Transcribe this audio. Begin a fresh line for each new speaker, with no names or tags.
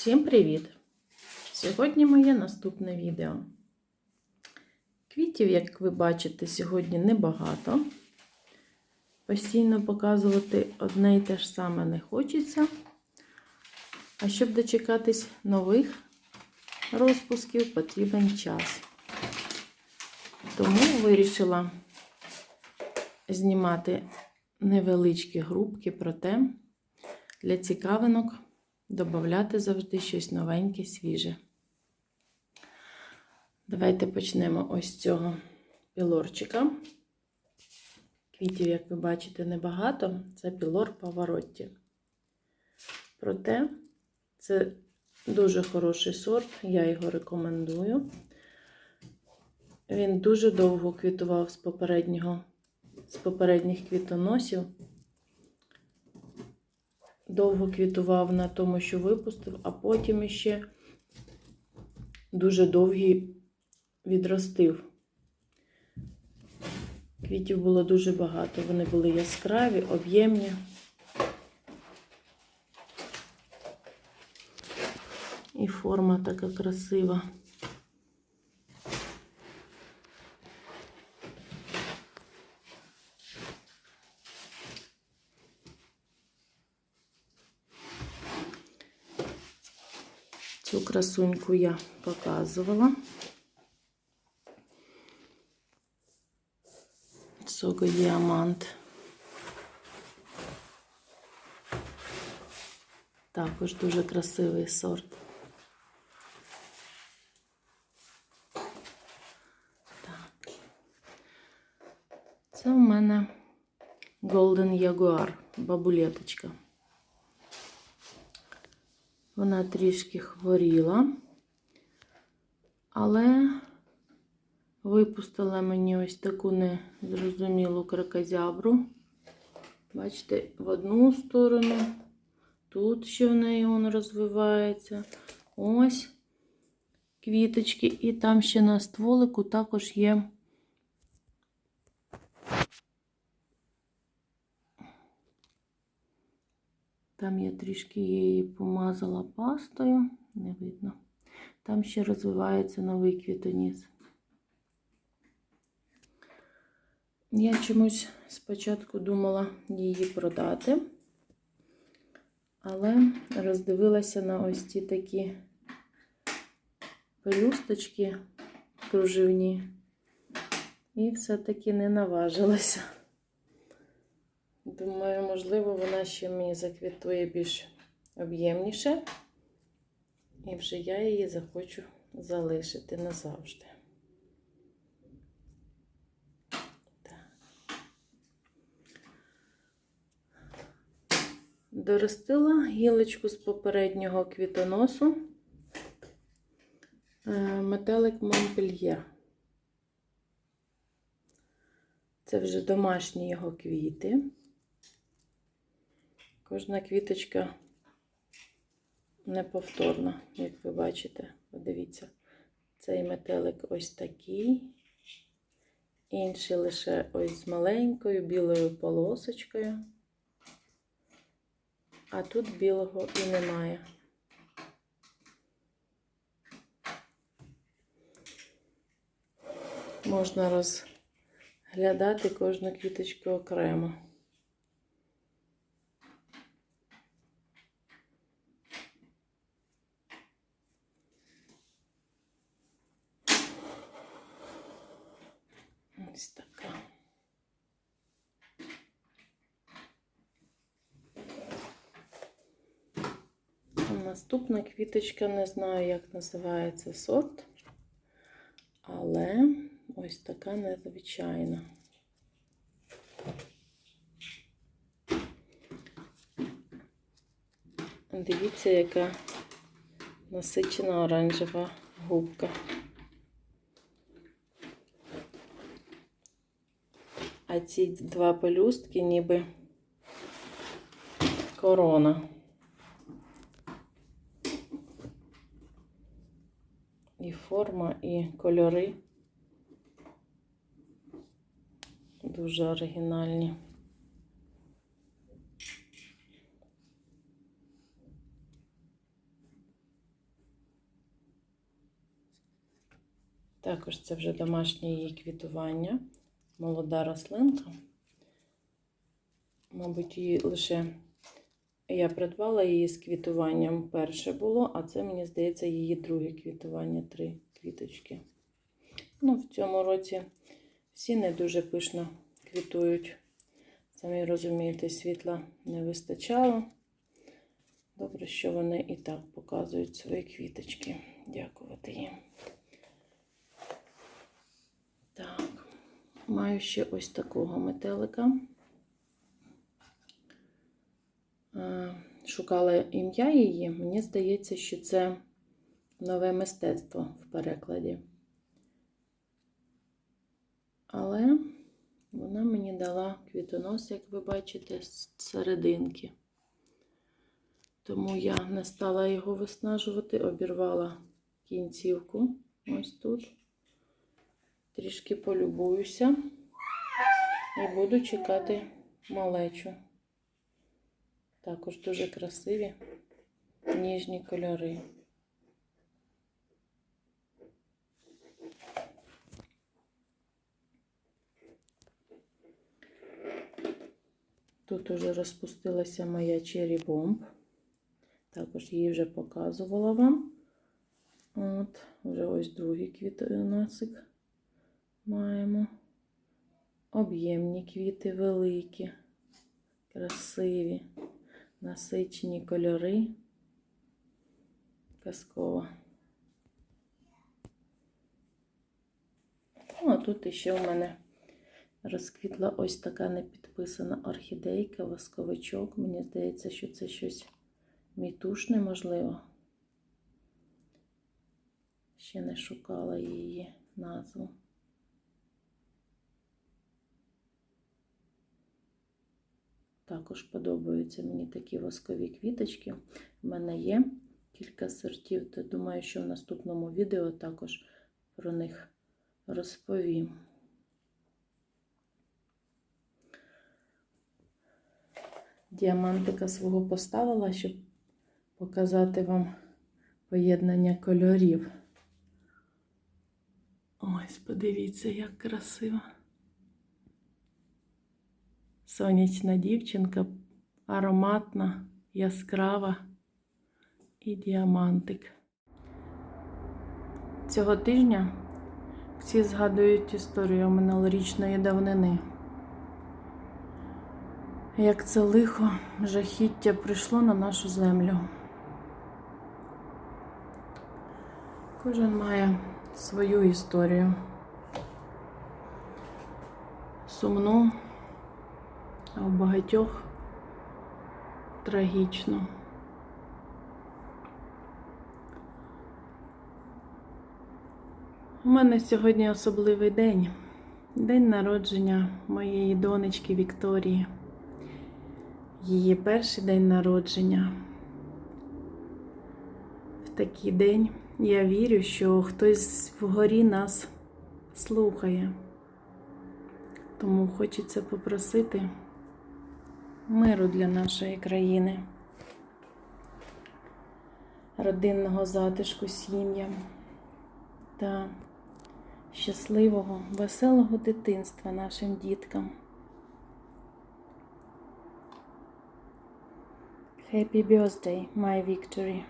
Всім привіт! Сьогодні моє наступне відео. Квітів, як ви бачите, сьогодні небагато. Постійно показувати одне і те ж саме не хочеться. А щоб дочекатись нових розпусків, потрібен час. Тому вирішила знімати невеличкі групки, проте для цікавинок додати завжди щось новеньке, свіже. Давайте почнемо ось цього пілорчика. Квітів, як ви бачите, небагато. Це пілор Паваротті. Проте це дуже хороший сорт, я його рекомендую. Він дуже довго квітував з попереднього, з попередніх квітоносів. Довго квітував на тому, що випустив, а потім ще дуже довгий відростив. Квітів було дуже багато. Вони були яскраві, об'ємні. І форма така красива. Цю красуньку я показувала. Сого діамант. Також дуже красивий сорт. Так. Це у мене Golden Jaguar, бабулеточка. Вона трішки хворіла, але випустила мені ось таку незрозумілу кракозябру. Бачите, в одну сторону, тут ще в неї воно розвивається. Ось квіточки, і там ще на стволику також є. Там я трішки її помазала пастою, не видно. Там ще розвивається новий квітоніс. Я чомусь спочатку думала її продати, але роздивилася на ось ці такі пелюсточки кружевні і все-таки не наважилася. Думаю, можливо, вона ще мені заквітує більш об'ємніше. І вже я її захочу залишити назавжди. Доростила гілочку з попереднього квітоносу е, метелик Монпельє. Це вже домашні його квіти. Кожна квіточка неповторна, як ви бачите. Подивіться, цей метелик ось такий, інший лише ось з маленькою білою полосочкою, а тут білого і немає. Можна розглядати кожну квіточку окремо. Ось така. Наступна квіточка, не знаю, як називається сорт, але ось така незвичайна. Дивіться, яка насичена оранжева губка. а ці два пелюстки ніби корона. І форма, і кольори дуже оригінальні. Також це вже домашнє її квітування. Молода рослинка. Мабуть, її лише я придбала її з квітуванням перше було, а це, мені здається, її друге квітування, три квіточки. Ну, в цьому році всі не дуже пишно квітують. Самі розумієте, світла не вистачало. Добре, що вони і так показують свої квіточки. Дякувати їм. Так, маю ще ось такого метелика. Е, Шукала ім'я її. Мені здається, що це нове мистецтво в перекладі. Але вона мені дала квітонос, як ви бачите, з серединки. Тому я не стала його виснажувати, обірвала кінцівку ось тут. Трішки полюбуюся і буду чекати малечу. Також дуже красиві ніжні кольори. Тут уже розпустилася моя Cherry Bomb. Також її вже показувала вам. От, вже ось другий квітоносик маємо. Об'ємні квіти великі, красиві, насичені кольори. Казкова. Ну, а тут іще у мене розквітла ось така непідписана орхідейка, восковичок. Мені здається, що це щось мітушне, можливо. Ще не шукала її назву. Також подобаються мені такі воскові квіточки. У мене є кілька сортів, то думаю, що в наступному відео також про них розповім. Діамантика свого поставила, щоб показати вам поєднання кольорів. Ось, подивіться, як красиво. Сонячна дівчинка, ароматна, яскрава і діамантик. Цього тижня всі згадують історію минулорічної давнини. Як це лихо жахіття прийшло на нашу землю. Кожен має свою історію. Сумну, а у багатьох трагічну. У мене сьогодні особливий день. День народження моєї донечки Вікторії. Її перший день народження. В такий день я вірю, що хтось вгорі нас слухає. Тому хочеться попросити миру для нашої країни, родинного затишку сім'ям та щасливого, веселого дитинства нашим діткам. Happy birthday, my victory.